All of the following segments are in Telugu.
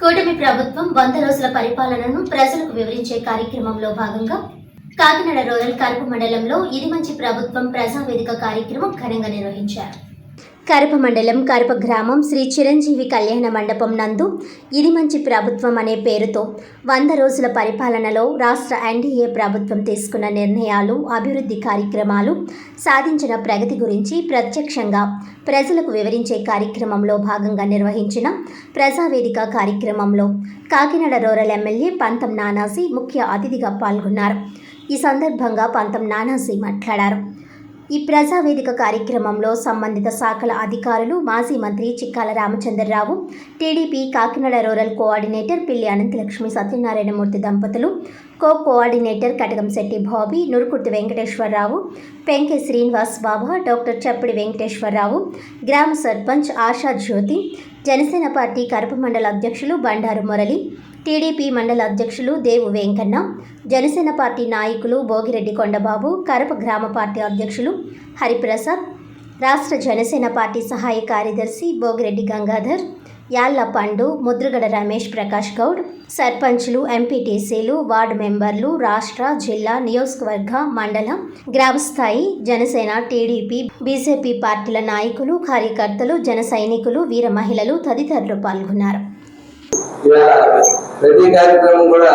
కూటమి ప్రభుత్వం వంద రోజుల పరిపాలనను ప్రజలకు వివరించే కార్యక్రమంలో భాగంగా కాకినాడ రూరల్ కరప మండలంలో ఇది మంచి ప్రభుత్వం ప్రజావేదిక కార్యక్రమం ఘనంగా నిర్వహించారు. కరప మండలం కరప గ్రామం శ్రీ చిరంజీవి కళ్యాణ మండపం నందు ఇది మంచి ప్రభుత్వం అనే పేరుతో వంద రోజుల పరిపాలనలో రాష్ట్ర ఎన్డీఏ ప్రభుత్వం తీసుకున్న నిర్ణయాలు అభివృద్ధి కార్యక్రమాలు సాధించిన ప్రగతి గురించి ప్రత్యక్షంగా ప్రజలకు వివరించే కార్యక్రమంలో భాగంగా నిర్వహించిన ప్రజావేదిక కార్యక్రమంలో కాకినాడ రూరల్ ఎమ్మెల్యే పంతం నానాజీ ముఖ్య అతిథిగా పాల్గొన్నారు. ఈ సందర్భంగా పంతం నానాజీ మాట్లాడారు. ఈ ప్రజావేదిక కార్యక్రమంలో సంబంధిత శాఖల అధికారులు మాజీ మంత్రి Chikkala Ramachandrarao TDP Kakinada rural coordinator Pilli Ananthalakshmi Satyanarayanamurthy దంపతులు co coordinator Katakamsetti Bobby Nurukurthi Venkateswararao Penke Srinivas Baba doctor Chappidi Venkateswararao గ్రామ సర్పంచ్ ఆశా జ్యోతి జనసేన పార్టీ కరప మండల అధ్యక్షులు బండారు మురళి టీడీపీ మండల అధ్యక్షులు దేవు వెంకన్న జనసేన పార్టీ నాయకులు భోగిరెడ్డి కొండబాబు కరప గ్రామ పార్టీ అధ్యక్షులు హరిప్రసాద్ రాష్ట్ర జనసేన పార్టీ సహాయ కార్యదర్శి భోగిరెడ్డి గంగాధర్ యాళ్ళ పండు ముద్రగడ రమేష్ ప్రకాష్ గౌడ్ సర్పంచ్లు ఎంపీటీసీలు వార్డు మెంబర్లు రాష్ట్ర జిల్లా నియోజకవర్గ మండల గ్రామస్థాయి జనసేన టీడీపీ బీజేపీ పార్టీల నాయకులు కార్యకర్తలు జన సైనికులు వీర మహిళలు తదితరులు పాల్గొన్నారు. ప్రతి కార్యక్రమం కూడా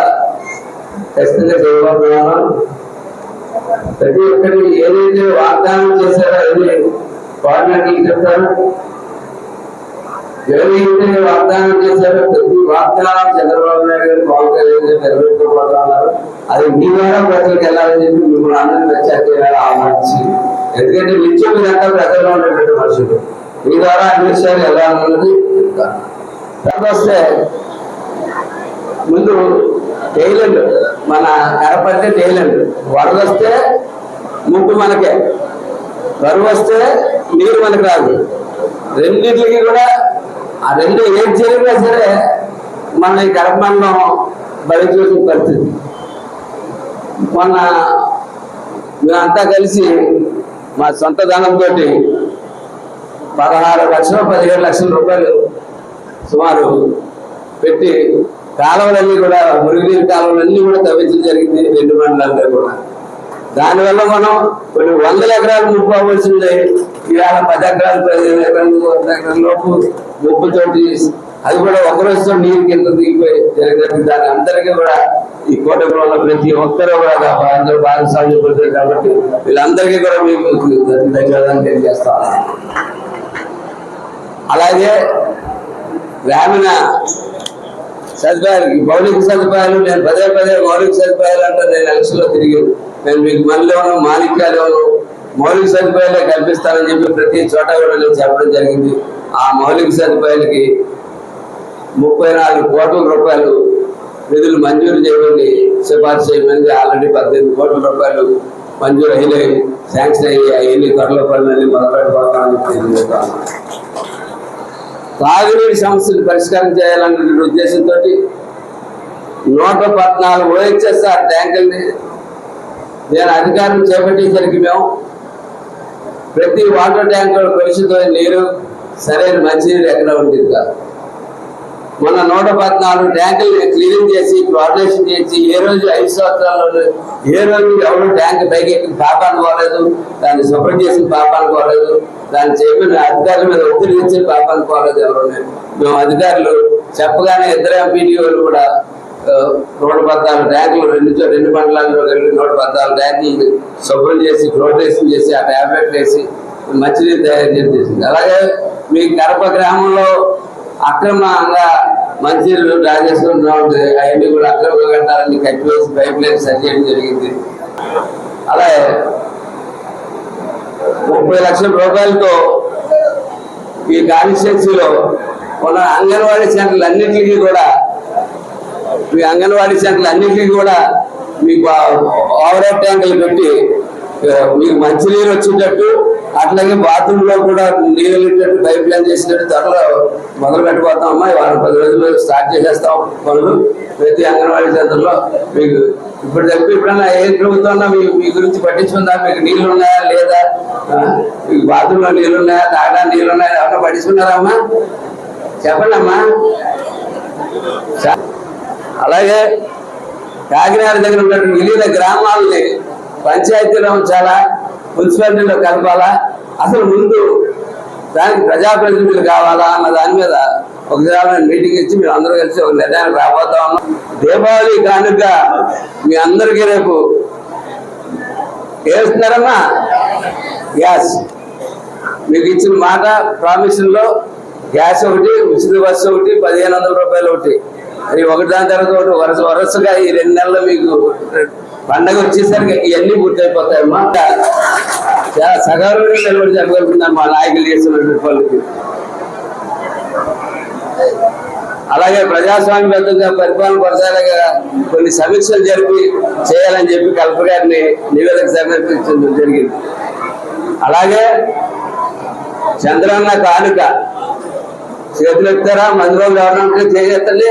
ఖచ్చితంగా చేయబోతున్నాను ప్రతి ఒక్కరి ఏదైతే వాగ్దానం చేశారో అది కోఆర్డినేటర్లు చెప్తారు. ఏదైతే వాగ్దానం చేశారో ప్రతి వాగ్దానం చంద్రబాబు నాయుడు గారు పవన్ కళ్యాణ్ గారు నెరవేర్చుకోబోతున్నారు. అది మీ ద్వారా ప్రజలకు వెళ్ళాలని చెప్పి మిమ్మల్ని అందరినీ ప్రచారం చేయాలని ఆలోచించి ఎందుకంటే నిత్యం మీరంతా ప్రజల్లో ఉండేటువంటి మనుషులు. మీ ద్వారా అన్ని విషయాలు వెళ్ళాలన్నది చెప్తాను తర్వాత వస్తే ముందు టైలెండ్ మన కరపడితే టైలెండ్ వరద వస్తే ముప్పు మనకే. బరువు వస్తే నీరు మనకు రాదు. రెండింటికి కూడా ఆ రెండు ఏం జరిగినా సరే మన ఈ కరపమండం బలి చూసిన పరిస్థితి మొన్న మేమంతా కలిసి మా సొంత ధనంతో పదహారు లక్షలు పదిహేడు లక్షల రూపాయలు సుమారు పెట్టి కాలువలన్నీ కూడా మురుగునీరు కాలువలన్నీ కూడా తవ్వించడం జరిగింది రెండు మండలాల్లో కూడా. దానివల్ల మనం కొన్ని వందల ఎకరాలు ముప్పు అవ్వాల్సింది. ఇవాళ పది ఎకరాలు పదిహేను ఎకరాలు వంద ఎకరాల లోపు ముప్పుతోటి అది కూడా ఒక రోజుతో నీరు కింద దిగిపోయి జరిగినట్టు. దాని అందరికీ కూడా ఈ కోట ప్రతి ఒక్కరూ కూడా అందరూ భాగస్వామ్యం పొందారు కాబట్టి వీళ్ళందరికీ కూడా మీకు ధన్యవాదాలు తెలియజేస్తాను అలాగే గ్రామీణ సదుపాయాలు ఈ మౌలిక సదుపాయాలు నేను పదే పదే మౌలిక సదుపాయాలు అంటే నేను ఎలక్షన్లో తిరిగి నేను మీకు మనలోను మాణిక్యాలోను మౌలిక సదుపాయాలే కల్పిస్తానని చెప్పి ప్రతి చోట కూడా నేను చెప్పడం జరిగింది. ఆ మౌలిక సదుపాయాలకి ముప్పై నాలుగు కోట్ల రూపాయలు నిధులు మంజూరు చేయమని సిఫార్సు చేయమని ఆల్రెడీ పద్దెనిమిది కోట్ల రూపాయలు మంజూరు అయినాయి శాంక్షన్ అయ్యి అవన్నీ త్వరలో పనులన్నీ మొదలుపెట్టుకోవాలని చెప్పి తెలియజేస్తాను తాగునీటి సమస్యలు పరిష్కారం చేయాలన్నటువంటి ఉద్దేశంతో నూట పద్నాలుగు ఓహెచ్ఎస్ఆర్ ట్యాంకుల్ని నేను అధికారం చేపట్టేసరికి మేము ప్రతి వాటర్ ట్యాంకులో కలుషితమైన నీరు సరైన మంచినీరు ఎక్కడ ఉండేది కాదు. మొన్న నూట పద్నాలుగు ట్యాంకులు క్లీనింగ్ చేసి క్లోరినేషన్ చేసి ఏ రోజు ఐదు సంవత్సరాల్లో ఏ రోజు ఎవరు ట్యాంక్ పైకి పాపాను పాపాన్ని పోలేదు దాన్ని శుభ్రం చేసిన పాపాన్ని పోలేదు దాన్ని చెప్పిన అధికారుల మీద ఒత్తిడి ఇచ్చి పాపాన్ని పోలేదు ఎవరు మేము అధికారులు చెప్పగానే ఇద్దరు ఎంపీడీఓలు కూడా నూట పద్నాలుగు ట్యాంకులు రెండు రెండు మండలాల్లో కలిపి నూట పద్నాలుగు ట్యాంకులు శుభ్రం చేసి ప్రోటేషన్ చేసి ఆ ట్యాబ్లెట్ వేసి మంచినీరు తయారు చేసింది అలాగే మీ కడప గ్రామంలో అక్రమంగా మంచినీరు డ్రా ఉంది అవన్నీ కూడా అక్రమంగా కట్టాలని కట్టివేసి పైప్ లైన్ సరి చేయడం జరిగింది. అలాగే ముప్పై లక్షల రూపాయలతో ఈ కాన్స్టిట్యున్సీలో ఉన్న అంగన్వాడీ సెంటర్లు అన్నింటికి కూడా మీ అంగన్వాడీ సెంటర్లు అన్నింటికి కూడా మీకు ఓవర్ హెడ్ ట్యాంకులు పెట్టి మీకు మంచినీరు వచ్చేటట్టు అట్లాగే బాత్రూమ్లో కూడా నీళ్ళు వెళ్ళేటట్టు పైప్ లైన్ చేసినట్టు త్వరలో మొదలు పెట్టబోతాం. అమ్మా వారం పది రోజులు స్టార్ట్ చేసేస్తాం పనులు. ప్రతి అంగన్వాడీ సెంటర్లో మీకు ఇప్పుడు తప్ప ఇప్పుడన్నా ఏ ప్రభుత్వం మీ మీ గురించి పట్టించుకుందా? మీకు నీళ్ళు ఉన్నాయా? లేదా? మీకు బాత్రూంలో నీళ్ళు ఉన్నాయా? తాగడానికి నీళ్ళు ఉన్నాయా? ఏమన్నా పట్టించుకున్నారా అమ్మా? చెప్పండి అమ్మా. అలాగే కాకినాడ దగ్గర ఉన్నటువంటి విలీన గ్రామాలని పంచాయతీలో ఉంచాలా? మున్సిపాలిటీలో కలపాలా? అసలు ముందు దానికి ప్రజాప్రతినిధులు కావాలా అన్న దాని మీద ఒకసారి మీటింగ్ ఇచ్చి మేము అందరూ కలిసి ఒక నిర్ణయానికి రాబోతా. ఉన్నాం దీపావళి కానుక మీ అందరికీ రేపు వేస్తున్నారమ్మా గ్యాస్ మీకు ఇచ్చిన మాట ప్రామిషన్లో గ్యాస్ ఒకటి ఉచిత బస్సు ఒకటి పదిహేను వందల రూపాయలు ఒకటి. అది ఒకటి దాని తర్వాత ఒకటి వరుస వరుసగా ఈ రెండు నెలలు మీకు పండగ వచ్చేసరికి ఇవన్నీ పూర్తయిపోతాయమ్మా చాలా సగౌరవంగా నిలబడి జరగలుగుతున్నాం మా నాయకులు చేస్తున్నటువంటి పనులకి అలాగే ప్రజాస్వామ్యబద్ధంగా పరిపాలన కొనసాగగా కొన్ని సమీక్షలు జరిపి చేయాలని చెప్పి కలెక్టర్ గారిని నివేదిక సమర్పించడం జరిగింది. అలాగే చంద్రన్న కానుక చేతులు ఎత్తారా? మందులో గవర్నమెంట్ చేయెత్తండి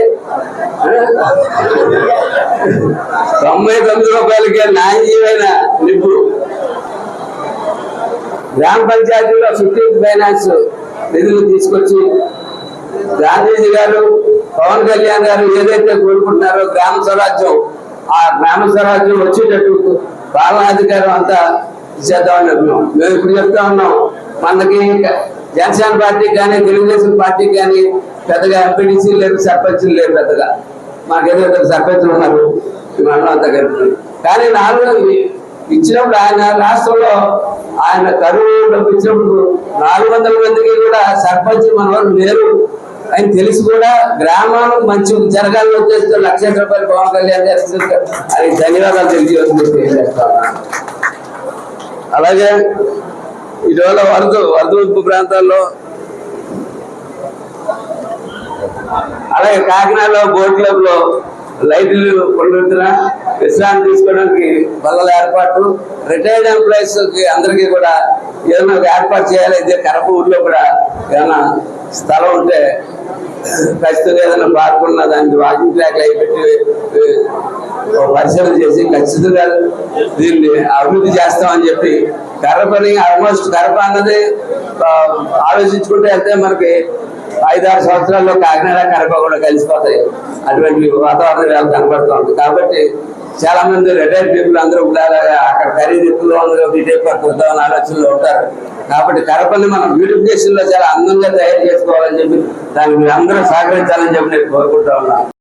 తొంభై తొమ్మిది రూపాయలకే నాయన నిప్పు గ్రామ పంచాయతీలో ఫిఫ్టీన్త్ ఫైనాన్స్ నిధులు తీసుకొచ్చి గాంధీజీ గారు పవన్ కళ్యాణ్ గారు ఏదైతే కోరుకుంటున్నారో గ్రామ స్వరాజ్యం ఆ గ్రామ స్వరాజ్యం వచ్చేటట్టు పాలనాధికారం అంతా చేద్దామని చెప్పినాం మేము ఇప్పుడు చెప్తా ఉన్నాం మనకి జనసేన పార్టీకి కానీ తెలుగుదేశం పార్టీకి కానీ పెద్దగా ఎంపీడీసీ లేరు సర్పంచ్లు లేరు పెద్దగా. మాకేదో ఇద్దరు సర్పంచ్ ఉన్నారు. ఈ మండలం కలిపి. కానీ నాలుగు ఇచ్చినప్పుడు ఆయన రాష్ట్రంలో ఆయన కరువు డబ్బు ఇచ్చినప్పుడు నాలుగు వందల మందికి కూడా సర్పంచ్ మన లేరు. అని తెలిసి కూడా గ్రామాలకు మంచి జరగాలని వచ్చేస్తే లక్ష రూపాయలు పవన్ కళ్యాణ్ చేస్తుంది అది ధన్యవాదాలు తెలియజేస్తుంది అలాగే ఇటీవల వరద వరద ఉప్పు ప్రాంతాల్లో అలాగే కాకినాడలో బోట్ క్లబ్లో లైట్లు పునరుద్ధరణ విశ్రాంతి తీసుకోవడానికి బల్లల ఏర్పాటు. రిటైర్డ్ ఎంప్లాయీస్కి అందరికీ కూడా ఏదైనా ఏర్పాటు చేయాలి. ఇదే కడప ఊర్లో కూడా ఏదైనా స్థలం ఉంటే ఖచ్చితంగా ఏదైనా పార్కున్నా దానికి వాకింగ్ ట్రాక్లు అయి పెట్టి ఒక పరిశీలన చేసి ఖచ్చితంగా దీన్ని అభివృద్ధి చేస్తామని చెప్పి గర్భపని ఆల్మోస్ట్ కరప అన్నది ఆలోచించుకుంటే వెళ్తే మనకి ఐదారు సంవత్సరాల్లో కాకినాడ కరప కూడా కలిసిపోతాయి. అటువంటి వాతావరణం కనబడుతుంది కాబట్టి చాలా మంది రిటైర్డ్ పీపుల్ అందరూ కూడా అక్కడ ఖరీదు ఎక్కువగా ఉంది ఆలోచనలో ఉంటారు. కాబట్టి కరపని మనం బ్యూటిఫికేషన్లో చాలా అందంగా తయారు చేసుకోవాలని చెప్పి దానికి మీరు అందరూ సహకరించాలని చెప్పి నేను కోరుకుంటా ఉన్నాను.